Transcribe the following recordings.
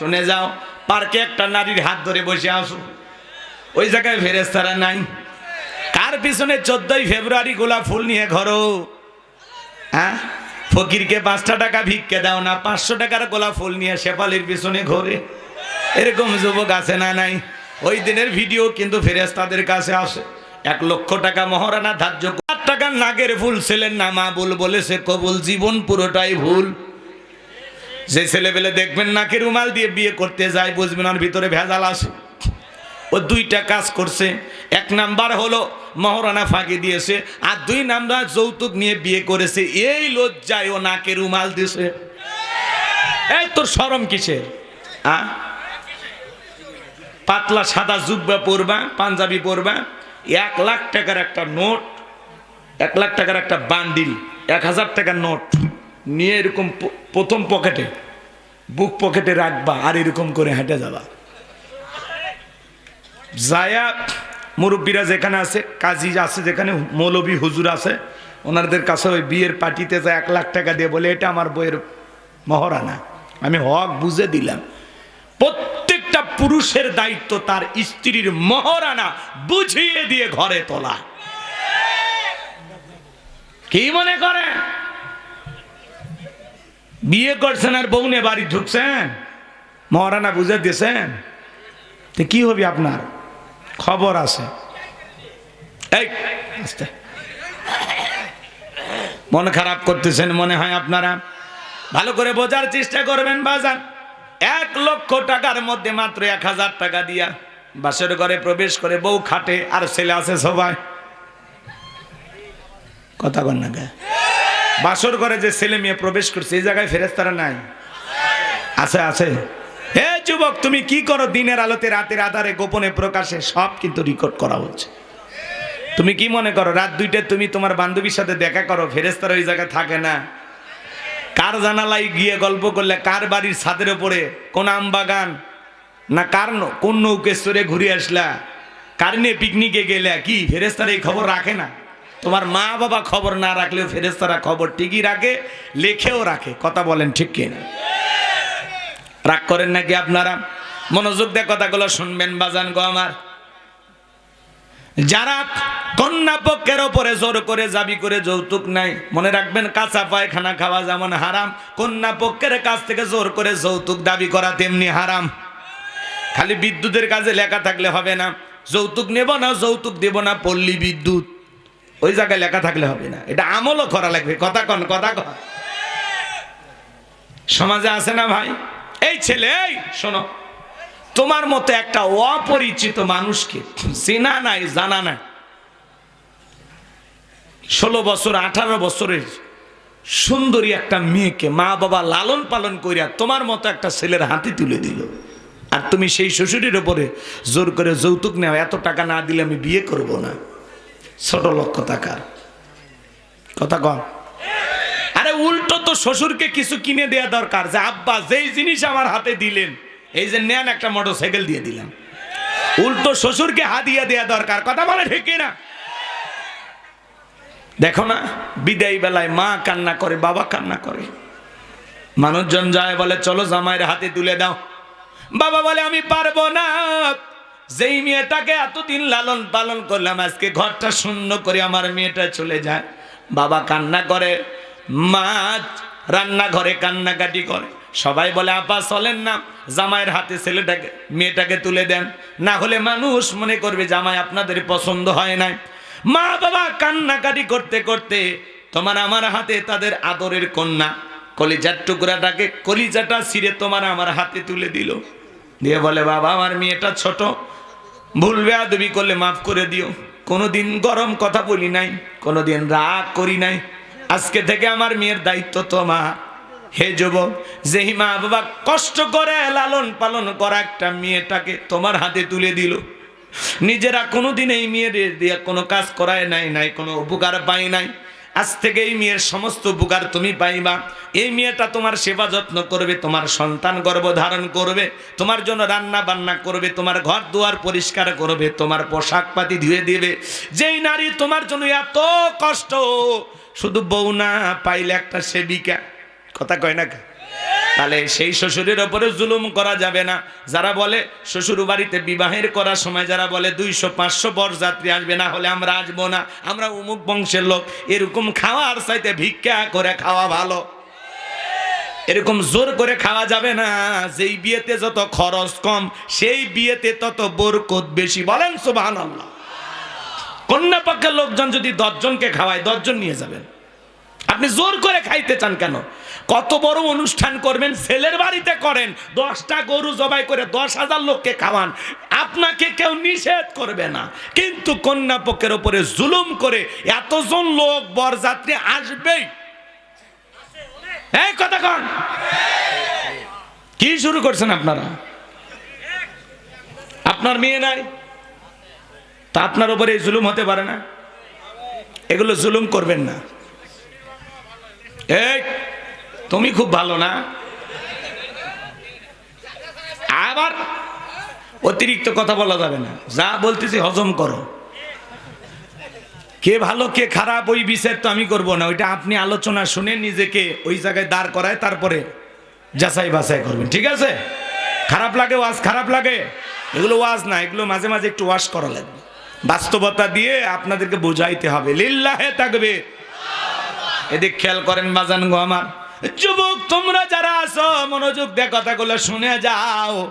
শুনে যাও, পার্কে একটা নারীর হাত ধরে বসে আসো ওই জায়গায় ফেরেস্তারা নাই। কার পিছনে চোদ্দই ফেব্রুয়ারি গোলাপ ফুল নিয়ে ঘরো। হ্যাঁ? ফকিরকে পাঁচটা টাকা ভিক্ষে দাও না, পাঁচশো টাকার গোলাপ ফুল নিয়ে শেফালির পিছনে ঘোরে। এরকম যুবক আছে না নাই? ওই দিনের ভিডিও কিন্তু ফেরেস্তাদের কাছে আসে। এক লক্ষ টাকা মহারানা ধার্য টাকার নাগের ফুল ছেলের নাম আবুল বলেছে, কবুল জীবন পুরোটাই ভুল। যে ছেলেবেলে দেখবেন নাকে রুমাল দিয়ে বিয়ে করতে যায়, বুঝবেন ওর ভিতরে ভেজাল আসে। ও দুইটা কাজ করছে। এক নাম্বার হলো মহারানা ফাঁকি দিয়েছে, আর দুই নাম্বার যৌতুক নিয়ে বিয়ে করেছে। এই লজ্জায় ও নাকে রুমাল দিছে এই তোর সরম কিসের? আ? পাতলা সাদা জুব্বা পরবা, পাঞ্জাবি পরবা, এক লাখ টাকার একটা নোট, এক লাখ টাকার একটা বান্ডিল, এক হাজার টাকার নোট। নিয়ে এরকম প্রথম পকেটে, বুক পকেটে রাখবা আর এরকম করে হেঁটে যাবা। জায়া মুরব্বীরা যেখানে আছে, কাজী আছে যেখানে, মৌলবী হুজুর আছে, ওনাদের কাছে ওই বিয়ের পার্টিতে যায় এক লাখ টাকা দিয়ে বলে, এটা আমার বইয়ের মহরানা। আমি হক বুঝে দিলাম। প্রত্যেকটা পুরুষের দায়িত্ব তার স্ত্রীর মহরানা বুঝিয়ে দিয়ে ঘরে তোলা। কি মনে করে বিয়ে করছেন আর বউনে বাড়ি ঢুকছেন? মহারানা বুঝে দিয়েছেন? তো কি হবে আপনার? খবর আছে। এই মন খারাপ করতেছেন মনে হয় আপনারা? ভালো করে বোঝার চেষ্টা করবেন বাজার এক লক্ষ টাকার মধ্যে মাত্র এক হাজার টাকা দিয়া বাসের ঘরে প্রবেশ করে বউ খাটে আর ছেলে আছে সবাই। কথা কন না। বাসর ঘরে যে ছেলে মেয়ে প্রবেশ করছে, এই জায়গায় ফেরেস্তারা নাই। আছে আছে। হে যুবক, তুমি কি করো? দিনের আলোতে, রাতের আধারে, গোপনে, প্রকাশে, সব কিন্তু রেকর্ড করা হচ্ছে। তুমি কি মনে করো? রাত দুইটায় তুমি তোমার বান্ধবীর সাথে দেখা করো ফেরেস্তারা ওই জায়গায় থাকে না? কার জানালাই গিয়ে গল্প করলে, কার বাড়ির ছাদের ওপরে, কোন আম বাগান? না কার কোন নৌকে সরে ঘুরে আসলা? কার নিয়ে পিকনিকে গেলে? কি ফেরেস্তারা এই খবর রাখে না? তোমার মা বাবা খবর না রাখলেও ফেরেস্তারা খবর ঠিকই রাখে, লেখেও রাখে। কথা বলেন ঠিক কিনা? রাগ করেন নাকি আপনারা? মনোযোগ দিয়ে কথাগুলো শুনবেন, বাজান গো আমার। যারা কন্যা পক্ষের ওপরে জোর করে জাবি করে যৌতুক নাই মনে রাখবেন কাঁচা পায়খানা খাওয়া যেমন হারাম, কন্যা পক্ষের কাছ থেকে জোর করে যৌতুক দাবি করা তেমনি হারাম। খালি বিদ্যুতের কাজে লেখা থাকলে হবে না। যৌতুক নেব না, যৌতুক দেব না, পল্লী বিদ্যুৎ। ওই জায়গায় লেখা থাকলে হবে না। এটা আমলও করা লাগবে। কথা কন কথা কন। সমাজে আছে না ভাই? এই ছেলে, এই, শোনো। তোমার মতো একটা অপরিচিত মানুষকে চেনা নাই, জানা নাই। ষোলো বছর, আঠারো বছরের সুন্দরী একটা মেয়েকে মা বাবা লালন পালন করিয়া তোমার মতো একটা ছেলের হাতে তুলে দিল। আর তুমি সেই শ্বশুরের ওপরে জোর করে যৌতুক নেওয়া, এত টাকা না দিলে আমি বিয়ে করব না। ছোট লক্ষ টাকার কথা কম। আরে উল্টো তো শ্বশুরকে কিছু কিনে দেওয়া দরকার যে, আব্বা, যেই জিনিস আমার হাতে দিলেন, এই যে নেন একটা মোটর সাইকেল দিয়ে দিলাম। উল্টো শ্বশুরকে হাদিয়া দেওয়া দরকার, কথা বলে ঠিক না। দেখো না, বিদায় বেলায় মা কান্না করে, বাবা কান্না করে। মানুষজন যায় বলে, চলো জামাইয়ের হাতে তুলে দাও। বাবা বলে, আমি পারব না। যেই মেয়েটাকে এতদিন লালন পালন করলাম, আজকে ঘরটা শূন্য করে আমার মেয়েটা চলে যায়। বাবা কান্না করে, মা রান্নাঘরে কান্নাকাটি করে। সবাই বলে, আপা, চলেন না, জামাইয়ের হাতে ছেলেটাকে, মেয়েটাকে তুলে দেন। না হলে মানুষ মনে করবে, জামাই আপনাদের পছন্দ হয় নাই। মা বাবা কান্নাকাটি করতে করতে, তোমার আমার হাতে তাদের আদরের কন্যা, কলিজার টুকরাটাকে, কলিজাটা ছিঁড়ে তোমার আমার হাতে তুলে দিল। দিয়ে বলে, বাবা, আমার মেয়েটা ছোট ভুল বেয়াদবি করলে মাফ করে দিও। কোনোদিন গরম কথা বলি নাই, কোনোদিন রাগ করি নাই। আজকে থেকে আমার মেয়ের দায়িত্ব তোমার। হে যুবক, যেই মা বাবা কষ্ট করে লালন পালন করা একটা মেয়েটাকে তোমার হাতে তুলে দিল। নিজেরা কোনোদিন এই মেয়ের দিয়ে কোনো কাজ করায় নাই নাই, কোনো উপকার পাই নাই। আজ থেকে এই মেয়ের সমস্ত উপকার তুমি পাইবা। এই মেয়েটা তোমার সেবা যত্ন করবে, তোমার সন্তান গর্ভ ধারণ করবে, তোমার জন্য রান্না বান্না করবে, তোমার ঘর দুয়ার পরিষ্কার করবে, তোমার পোশাক পাতি ধুয়ে দিবে। যেই নারী তোমার জন্য এত কষ্ট, শুধু বউ না, পাইলে একটা সেবিকা। কথা কয় না? তাহলে সেই শ্বশুরের ওপরে জুলুম করা যাবে না। যারা বলে শ্বশুর বাড়িতে বিবাহের করার সময় যারা বলে দুইশো, পাঁচশো বরযাত্রী আসবে, না হলে আমরা আসব না। আমরা উমুক বংশের লোক। এরকম খাওয়ার চাইতে ভিক্ষা করে খাওয়া ভালো। এরকম জোর করে খাওয়া যাবে না। যেই বিয়েতে যত খরচ কম, সেই বিয়েতে তত বরকত বেশি। বলেন সুবাহান আল্লাহ কন্যা পক্ষের লোকজন যদি দশজনকে খাওয়ায়, দশজন নিয়ে যাবেন। আপনি জোর করে খাইতে চান কেন? কত বড় অনুষ্ঠান করবেন, ছেলের বাড়িতে করেন, দশটা গরু জবাই করে দশ হাজার লোককে খাওয়ান। আপনাকে কেউ নিষেধ করবে না। কিন্তু কন্যা পক্ষের ওপরে জুলুম করে এতজন লোক বরযাত্রী আসবেই। এই কথা কন। কি শুরু করছেন আপনারা? আপনার মেয়ে নাই? তা আপনার উপরে এই জুলুম হতে পারে না? এগুলো জুলুম করবেন না। তুমি খুব ভালো না? আবার অতিরিক্ত কথা বলা যাবে না। যা বলতেছি হজম করো। কে ভালো, কে খারাপ, ওই বিচার তো আমি করব না। ওইটা আপনি আলোচনা শুনে নিজেকে ওই জায়গায় দাঁড় করায়, তারপরে যাচাই বাছাই করবেন। ঠিক আছে? খারাপ লাগে, ওয়াজ খারাপ লাগে? এগুলো ওয়াজ না, এগুলো মাঝে মাঝে একটু ওয়াশ করা লাগবে। বাস্তবতা দিয়ে আপনাদেরকে বোঝাইতে হবে। লিল্লাহে থাকবে এদিক খেয়াল করেন বাজান গো আমার। যুবক, তোমরা যারা আছো, মনোযোগ দিয়ে কথাগুলো শুনে যাও।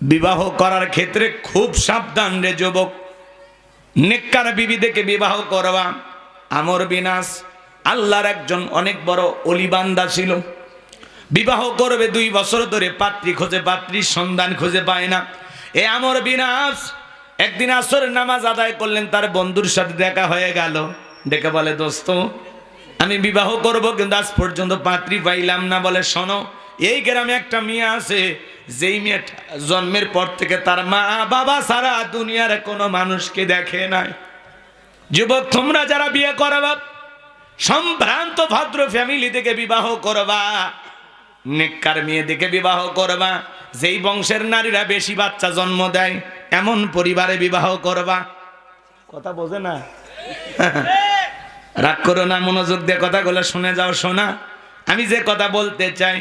বিবাহ করার ক্ষেত্রে খুব সাবধান রে যুবক। নেককার বিবি দেখে বিবাহ করবা। আমর বিনাশ, আল্লাহর একজন অনেক বড় অলিবান্দা ছিল। বিবাহ করবে দুই বছর ধরে, পাত্রী খোঁজে পাত্রীর সন্ধান খুঁজে পায় না। এ আমর বিনাশ, একদিন আসরের নামাজ আদায় করলেন, তার বন্ধুর সাথে দেখা হয়ে গেল। ডেকে বলে, দোস্ত, আমি বিবাহ করব, কিন্তু আজ পর্যন্ত পাত্রী পাইলাম না। বলে, শোনো, এই গ্রামে একটা মেয়ে আছে, যেই মেয়ে জন্মের পর থেকে তার মা বাবা সারা দুনিয়ার কোনো মানুষকে দেখে নাই। যুবক, তোমরা যারা বিয়ে করবা, সম্ভ্রান্ত ভদ্র ফ্যামিলি থেকে বিবাহ করবা, নেককার মেয়ে দেখে বিবাহ করবা, যেই বংশের নারীরা বেশি বাচ্চা জন্ম দেয়, এমন পরিবারে বিবাহ করবা। কথা বোঝে না? রাগ করো না, মনোযোগ দিয়ে কথাগুলো শুনে যাও শোনা আমি যে কথা বলতে চাই,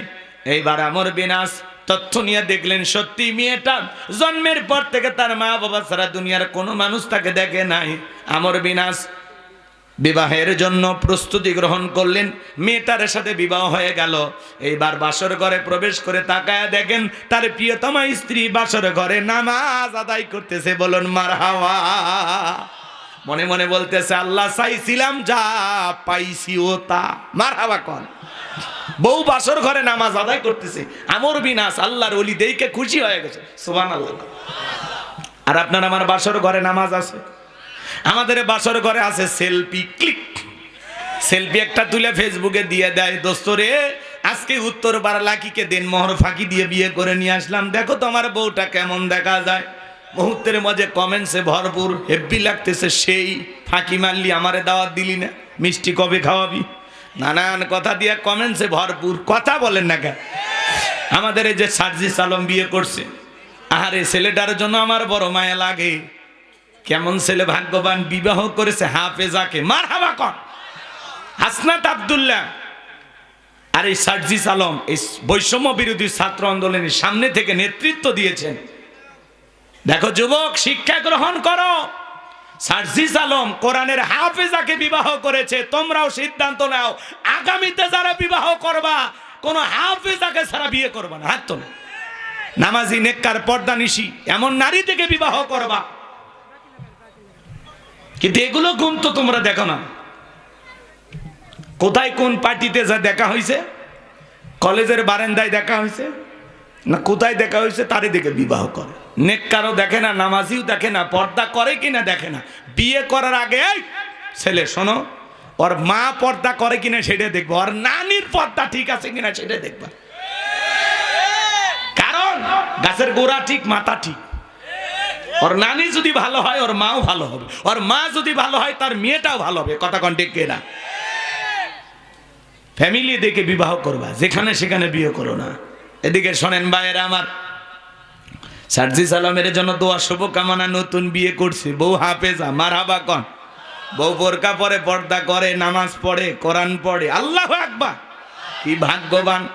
এইবার আমর বিনাশ তথ্য নিয়ে দেখলেন, সত্যি মেয়েটা জন্মের পর থেকে তার মা বাবা ছাড়া দুনিয়ার কোনো মানুষ তাকে দেখে নাই। আমর বিনাশ বিবাহের জন্য প্রস্তুতি গ্রহণ করলেন, মেয়েটার সাথে বিবাহ হয়ে গেল। এইবার বাসর ঘরে প্রবেশ করে তাকায় দেখেন, তার প্রিয়তমা স্ত্রী বাসর ঘরে নামাজ আদায় করতেছে, বলুন মার হাওয়া মনে মনে বলতেছে, আল্লাহ চাইছিলাম যা পাইছি ও তা। মার হাওয়া কন। বউ বাসর ঘরে নামাজ আদায় করতেছে। আমর বিনাশ আল্লাহর অলি দেইকে খুশি হয়ে গেছে। সুবান আল্লাহ আর আপনার আমার বাসর ঘরে নামাজ আছে? আমাদের বাসর ঘরে আছে সেলফি ক্লিক। সেলফি একটা তুলে ফেসবুকে দিয়ে দেয় দোস্ত রে আজকে উত্তর পাড়া লাকিকে দেন, মোহর ফাঁকি দিয়ে বিয়ে করে নিয়ে আসলাম। দেখো তোমার বউটা কেমন দেখা যায়। মুহূর্তের মাঝে কমেন্টসে ভরপুর হেব্বি লাগতেছে, সেই ফাঁকি মারলি আমারে দাওয়াত দিলি না, মিষ্টি কবে খাওয়াবি? নানান কথা দিয়ে কমেন্টসে ভরপুর, কথা বলেন না কেন? আমাদের এই যে সার্জি সালম বিয়ে করছে আর এই ছেলেটার জন্য আমার বড় মায়া লাগে। কেমন ছেলে ভাগ্যবান, বিবাহ করেছে হাফেজাকে মার হাবা কর হাসনাত আবদুল্লাহ। আর এই সার্জিস আলম, এই বৈষম্য বিরোধী ছাত্র আন্দোলনের সামনে থেকে নেতৃত্ব দিয়েছেন। দেখো, যুবক, শিক্ষা গ্রহণ করো। সার্জিস আলম কোরআনের হাফেজাকে বিবাহ করেছে, তোমরাও সিদ্ধান্ত নাও, আগামীতে যারা বিবাহ করবা, কোনো হাফেজাকে ছাড়া বিয়ে করবা না, হাত না নামাজি নেককার পর্দা নিশি, এমন নারী থেকে বিবাহ করবা। কিন্তু এগুলো গুণ তো তোমরা দেখো না। কোথায় কোন পার্টিতে যা দেখা হয়েছে কলেজের বারান্দায় দেখা হয়েছে না, কোথায় দেখা হয়েছে তারই দেখে বিবাহ করে। নেককারও দেখে না, নামাজিও দেখে না, পর্দা করে কিনা দেখে না। বিয়ে করার আগে ছেলে, শোনো, ওর মা পর্দা করে কিনা সেটা দেখব, ওর নানির পর্দা ঠিক আছে কিনা সেটা দেখবা। কারণ, গাছের গোড়া ঠিক, মাথা ঠিক। ওর নানি যদি ভালো হয়, ওর মাও ভালো হবে। ওর মা যদি ভালো হয়, তার মেয়েটাও ভালো হবে, কথা কন ঠিক না ফ্যামিলি দেখে বিবাহ করবা, যেখানে সেখানে বিয়ে করো না। এদিকে শোনেন ভাইয়েরা আমার। সার্জি সালামের জন্য দোয়া, শুভকামনা, নতুন বিয়ে করছে। বউ হাফেজা মার হাবা কন। বউ বোরকা পরে, পর্দা করে, নামাজ পড়ে, কোরআন পড়ে। আল্লাহ আকবার। কি ভাগ্যবান।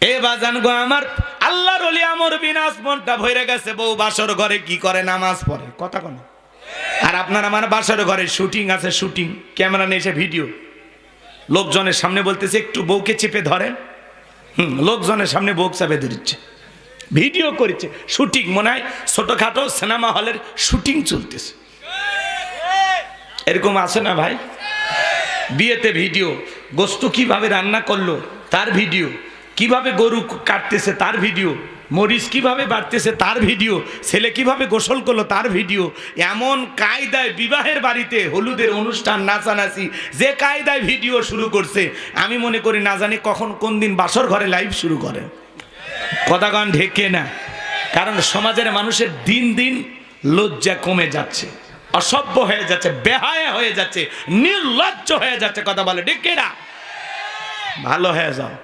এ বাজান গো আমার, আল্লাহর ওলি আমর বিনাশ মনটা ভরে গেছে। বউ বাসর ঘরে কি করে? নামাজ পড়ে। কথা কোন। আর আপনার আমার বাসর ঘরে শুটিং আছে, শুটিং। ক্যামেরা নিয়ে এসে ভিডিও। লোকজনের সামনে বলতেছে, একটু বউকে চেপে ধরেন। হুম, লোকজনের সামনে বোক চাপে দিচ্ছে ভিডিও করেছে, শুটিং, মনে হয় ছোটোখাটো সিনেমা হলের শুটিং চলতেছে। এরকম আছে না ভাই? বিয়েতে ভিডিও, গোস্ত কীভাবে রান্না করল, তার ভিডিও, কীভাবে গরু কাটতেছে, তার ভিডিও। মরিচ কীভাবে বাড়তেছে তার ভিডিও, ছেলে কীভাবে গোসল করল তার ভিডিও, এমন কায়দায় বিবাহের বাড়িতে হলুদের অনুষ্ঠান নাচানাচি, যে কায়দায় ভিডিও শুরু করছে, আমি মনে করি না জানি কখন কোন দিন বাসর ঘরে লাইভ শুরু করে। কথাগান ঢেকে না? কারণ সমাজের মানুষের দিন দিন লজ্জা কমে যাচ্ছে, অসভ্য হয়ে যাচ্ছে, বেহায়া হয়ে যাচ্ছে, নির্লজ্জ হয়ে যাচ্ছে, কথা বলে ডেকে না? ভালো হয়ে যাও।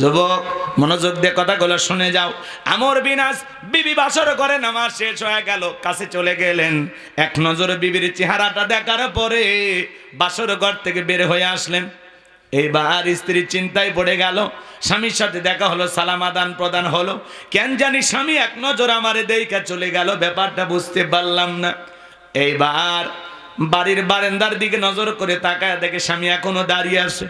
যুবক, মনোযোগ দিয়ে কথাগুলো শুনে যাও। আমর বিনাশ বিবি বাসর করে নামাজ শেষ হয়ে গেল, কাছে চলে গেলেন। এক নজরে বিবির চেহারাটা দেখার পরে বাসর ঘর থেকে বের হয়ে আসলেন। এইবার স্ত্রীর চিন্তায় পড়ে গেল, স্বামীর সাথে দেখা হলো, সালাম আদান প্রদান হলো। কেন জানি স্বামী এক নজর আমারে দেইকা চলে গেল, ব্যাপারটা বুঝতে পারলাম না। এইবার বাড়ির বারান্দার দিকে নজর করে তাকায় দেখে স্বামী এখনও দাঁড়িয়ে আছে।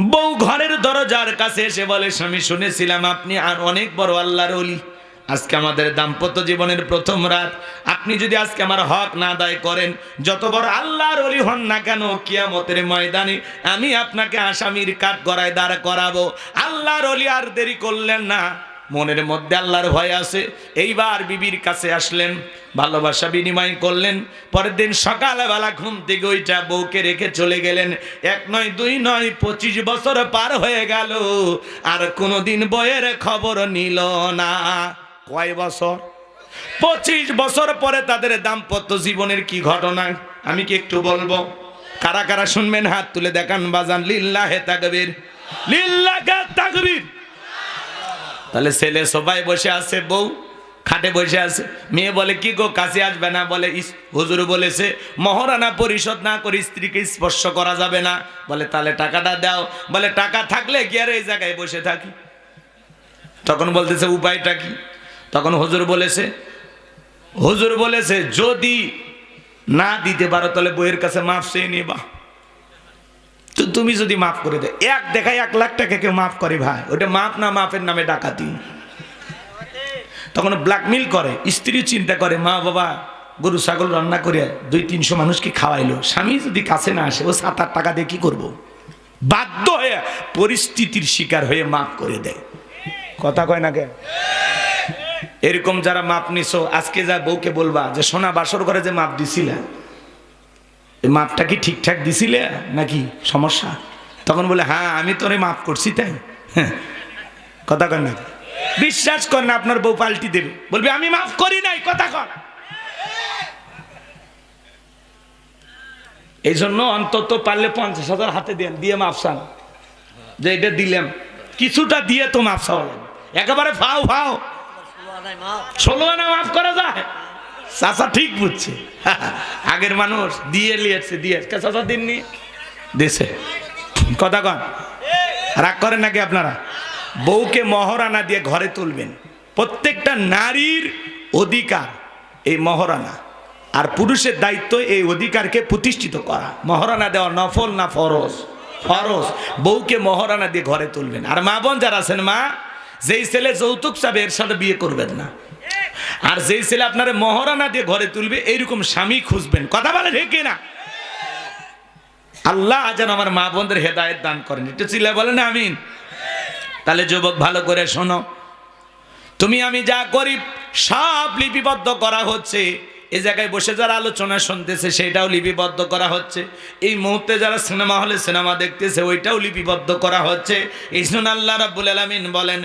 বউ ঘরের দরজার কাছে এসে বলে, স্বামী, শুনেছিলাম আপনি আর অনেক বড় আল্লাহর অলি আজকে আমাদের দাম্পত্য জীবনের প্রথম রাত। আপনি যদি আজকে আমার হক না দায় করেন, যত বড় আল্লাহর অলি হন না কেন, কিয়ামতের ময়দানে আমি আপনাকে আসামির কাঠ গড়ায় দাঁড় করাবো। আল্লাহর অলি আর দেরি করলেন না। মনের মধ্যে আল্লাহর ভয় আছে। এইবার বিবির কাছে আসলেন, ভালোবাসা বিনিময় করলেন। পরের দিন সকালবেলা ঘুম থেকে ওইটা বউকে রেখে চলে গেলেন। এক নয়, দুই নয়, পঁচিশ বছর পার হয়ে গেল, আর কোনোদিন বইয়ের খবর নিল না। কয় বছর? পঁচিশ বছর পরে তাদের দাম্পত্য জীবনের কি ঘটনা? আমি কি একটু বলব? কারা কারা শুনবেন, হাত তুলে দেখান, বাজান, লিল্লাহে তাকবীর। লিল্লাহে তাকবীর। তাহলে ছেলে সবাই বসে আছে, বউ খাটে বসে আছে। মেয়ে বলে, কি গো, কাছে আসবে না? বলে হুজুর বলেছে, মহারানা পরিশোধ না করে স্ত্রীকে স্পর্শ করা যাবে না। বলে, তাহলে টাকাটা দাও। বলে, টাকা থাকলে কি আর এই জায়গায় বসে থাকি? তখন বলতেছে, উপায়টা কি? তখন হুজুর বলেছে হুজুর বলেছে, যদি না দিতে পারো, তাহলে বইয়ের কাছে মাফ চেয়ে নিবা। তো তুমি যদি মাফ করে দেয় এক দেখায় এক লাখ টাকা কেউ মাফ করে ভাই। ওটা মাফ না মাফের নামে ডাকাতি। তখন ব্ল্যাকমেল করে, স্ত্রী চিন্তা করে, মা বাবা, গরু, ছাগল রান্না করে দুই তিনশো মানুষকে খাওয়াইলো। স্বামী যদি কাছে না আসে, ও সাত আট টাকা দিয়ে কি করব? বাধ্য হয়ে পরিস্থিতির শিকার হয়ে মাফ করে দেয়। কথা কয় না কে? এরকম যারা মাপ নিছো, আজকে যা বউকে বলবা যে, সোনা বাসর করে যে মাপ দিছিলে মাপটা কি ঠিকঠাক দিছিলে নাকি সমস্যা? তখন বলে হ্যাঁ আমি তোরে মাফ করছি তাই। হ্যাঁ কথা কর না। বিশ্বাস কর না আপনার বউ পাল্টি দেবে। বলবে, আমি মাফ করি নাই, কথা কর এই জন্য অন্তত পারলে পঞ্চাশ হাজার হাতে দেন, দিয়ে মাফ চান। যে এটা দিলাম, কিছুটা দিয়ে তো মাফ চাওয়ালেন একেবারে ফাও ফাও। ষোলো আনা মাফ করা যায়। চাচা ঠিক বুঝছে। আগের মানুষ দিয়ে লিয়েছে দিয়ে চাচা দিননি দিছে কথা কন। রাগ করেন নাকি আপনারা? বউকে মহরানা দিয়ে ঘরে তুলবেন। প্রত্যেকটা নারীর অধিকার এই মহরানা। আর পুরুষের দায়িত্ব এই অধিকারকে প্রতিষ্ঠিত করা। মহরানা দেওয়া নফল না ফরজ? ফরজ। বউকে মহরানা দিয়ে ঘরে তুলবেন। আর মা বোন যারা আছেন মা, যেই ছেলে যৌতুক চাবে, এর সাথে বিয়ে করবেন না। আর যেই ছেলে আপনার মহারানা দিয়ে ঘরে তুলবে, এইরকম স্বামী খুঁজবেন। কথা বলে ঢেকে না আল্লাহ যেন আমার মা বোনদের হেদায়ত দান করেন। একটু চিল্লা বলেন, আমিন। তাহলে যুবক, ভালো করে শোনো। তুমি আমি যা করি, সব লিপিবদ্ধ করা হচ্ছে। এই জায়গায় বসে যারা আলোচনা শুনতেছে, সেটাও লিপিবদ্ধ করা হচ্ছে। এই মুহূর্তে যারা সিনেমা হলে সিনেমা দেখতেছে, ওইটাও লিপিবদ্ধ করা হচ্ছে। জন্য আল্লাহ রাব্বুল আলামিন বলেন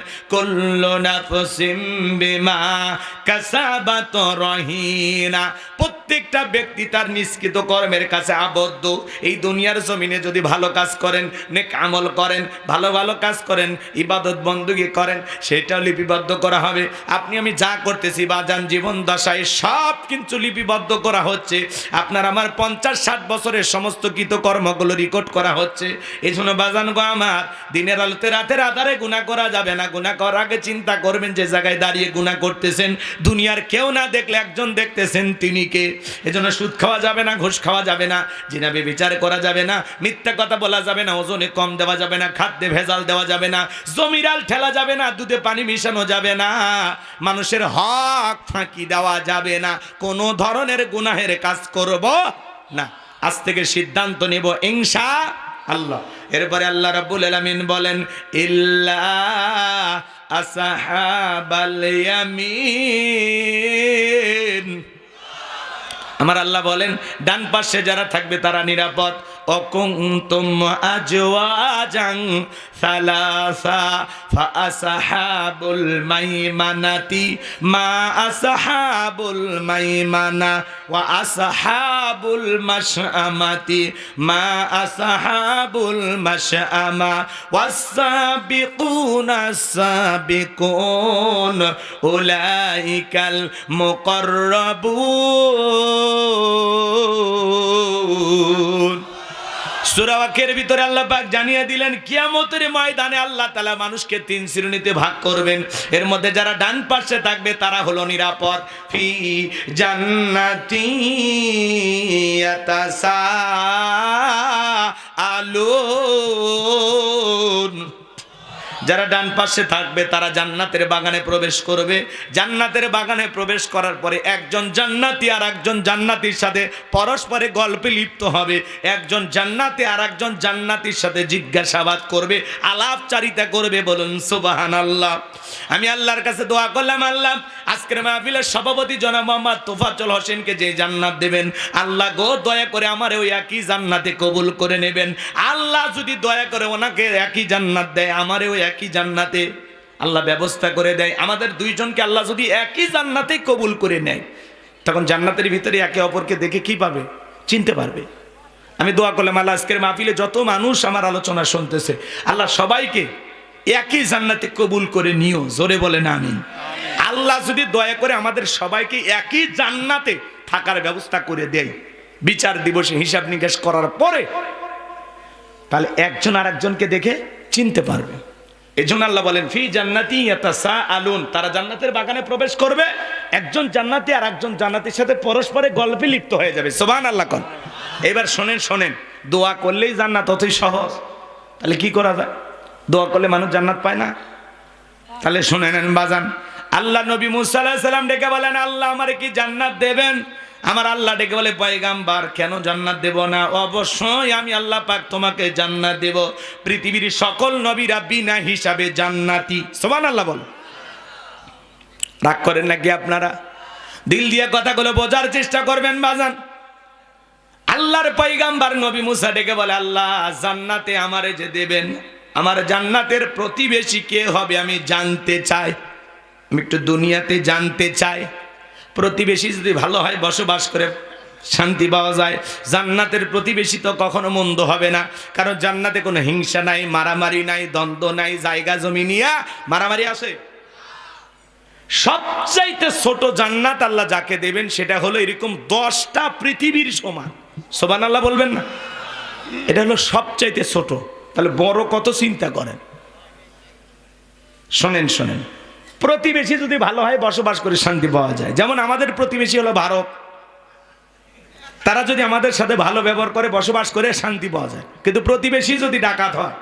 প্রত্যেকটা ব্যক্তি তার নিষ্কৃত কর্মের কাছে আবদ্ধ। এই দুনিয়ার জমিনে যদি ভালো কাজ করেন, নেক আমল করেন, ভালো ভালো কাজ করেন, ইবাদত বন্দুকি করেন, সেটাও লিপিবদ্ধ করা হবে। আপনি, আমি যা করতেছি, বাজান, জীবন দশায় সব কিন্তু লিপিবদ্ধ করা হচ্ছে। আপনার আমার পঞ্চাশ ষাট বছরের সমস্ত কৃতকর্মগুলো রেকর্ড করা হচ্ছে। এই জন্য বাজান গো আমার, দিনের আলোতে রাতের আধারে গুণা করা যাবে না। গুণা করার আগে চিন্তা করবেন যে জায়গায় দাঁড়িয়ে গুণা করতেছেন। দুনিয়ার কেউ না দেখলে একজন দেখতেছেন তিনি কে? এজন্য সুদ খাওয়া যাবে না, ঘুষ খাওয়া যাবে না। জিনাবে বিচার করা যাবে না। মিথ্যা কথা বলা যাবে না। ওজনে কম দেওয়া যাবে না। খাদ্যে ভেজাল দেওয়া যাবে না। জমিরাল ঠেলা যাবে না। দুধে পানি মিশানো যাবে না। মানুষের হক ফাঁকি দেওয়া যাবে না। কোনো ধরনের গুনাহের কাজ করব না। আজ থেকে সিদ্ধান্ত নেব, ইনশা আল্লাহ। এরপরে আল্লাহ রাব্বুল আলামিন বলেন, ইল্লা আসহাবাল ইয়ামিন। আমার আল্লাহ বলেন, ডান পাশে যারা থাকবে তারা নিরাপদ। অকুন্তুম আজওয়াজাং সালাসা ফাআসহাবুল মাইমানাতি মা আসহাবুল মাইমানা ওয়া আসহাবুল মাশআমাতি মা আসহাবুল মাশআমা ওয়াস-সাবিকুনা সাবিকুন উলাইকাল মুকাররাবুন সূরা ওয়াকের ভিতরে আল্লাহ পাক জানিয়ে দিলেন, কিয়ামতের ময়দানে আল্লাহ তালা মানুষকে তিন শ্রেণীতে ভাগ করবেন। এর মধ্যে যারা ডান পাশে থাকবে, তারা হলো নিরাপদ। ফি জান্নাতি আলো যারা ডান পাশে থাকবে, তারা জান্নাতের বাগানে প্রবেশ করবে। জান্নাতের বাগানে প্রবেশ করার পরে একজন জান্নাতি আর একজন জান্নাতির সাথে পরস্পরে গল্পে লিপ্ত হবে। একজন জান্নাতি আর একজন জান্নাতির সাথে জিজ্ঞাসাবাদ করবে, আলাপচারিতা করবে বলুন সুবাহান আল্লাহ আমি আল্লাহর কাছে দোয়া করলাম, আল্লাহ, আজকের মাহফিলের সভাপতি জনাব মোহাম্মদ তোফাজল হোসেনকে যে জান্নাত দেবেন, আল্লাহ গো, দয়া করে আমার ওই একই জান্নাতে কবুল করে নেবেন। আল্লাহ যদি দয়া করে ওনাকে একই জান্নাত দেয়, আমারে ওই একই জান্নাতে আল্লাহ ব্যবস্থা করে দেয়। আমাদের দুইজনকে আল্লাহ যদি একই জান্নাতে কবুল করে নেয়, তখন জান্নাতের ভিতরে একে অপরকে দেখে কি পাবে? চিনতে পারবে। আমি দোয়া করলাম, আল্লাহ আজকের মাহফিলে যত মানুষ আমার আলোচনা শুনতেছে, আল্লাহ সবাইকে একই জান্নাতে কবুল করে নিও। জোরে বলেন আমি আল্লাহ যদি দয়া করে আমাদের সবাইকে একই জান্নাতে থাকার ব্যবস্থা করে দেয়, বিচার দিবসে হিসাব নিকাশ করার পরে, তাহলে একজন আর একজনকে দেখে চিনতে পারবে। এই জন্য আল্লাহ বলেন, ফি জান্নাতি আলুন তারা জান্নাতের বাগানে প্রবেশ করবে, একজন জান্নাতি আর একজন জান্নাতির সাথে পরস্পরে গল্পে লিপ্ত হয়ে যাবে। সোবান আল্লাহ কন। এবার শোনেন শোনেন, দোয়া করলেই জান্নাত অতই সহজ। তাহলে কি করা যায়? দোয়া করলে মানুষ জান্নাত পায় না? তাহলে শুনে নেন বাজান। আল্লাহ নবী মুসা আলাইহিস ডেকে বলেন, আল্লাহ আমারে কি জান্নাত দেবেন? আমার আল্লাহ ডেকে বলে, পয়গাম্বার, কেন জান্নাত দেব না? অবশ্যই আমি আল্লাহ পাক তোমাকে জান্নাত দেব। পৃথিবীর সকল নবীরা বিনা হিসাবে জান্নাতি। সমান আল্লাহ বল। রাগ করেন নাকি আপনারা? দিল দিয়ে কথাগুলো বোঝার চেষ্টা করবেন বাজান। আল্লাহর পৈগাম্বার নবী মুসা ডেকে বলে, আল্লাহ, জান্নাতে আমারে যে দেবেন, আমার জান্নাতের প্রতিবেশী কে হবে আমি জানতে চাই। আমি একটু দুনিয়াতে জানতে চাই। প্রতিবেশী যদি ভালো হয়, বসবাস করে শান্তি পাওয়া যায়। জান্নাতের প্রতিবেশী তো কখনো মন্দ হবে না। কারণ জান্নাতে কোনো হিংসা নাই, মারামারি নাই, দ্বন্দ্ব নাই, জায়গা জমি নিয়া মারামারি আছে? সবচাইতে ছোট জান্নাত আল্লাহ যাকে দেবেন, সেটা হলো এরকম দশটা পৃথিবীর সমান। সোবান আল্লাহ বলবেন না? এটা হলো সবচাইতে ছোট। তাহলে বড় কত চিন্তা করেন? শোনেন শোনেন। প্রতিবেশী যদি ভালো হয়, বসবাস করে শান্তি পাওয়া যায়। যেমন আমাদের প্রতিবেশী হলো ভারত। তারা যদি আমাদের সাথে ভালো ব্যবহার করে, বসবাস করে, শান্তি পাওয়া যায়। কিন্তু প্রতিবেশী যদি ডাকাত হয়,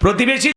প্রতিবেশী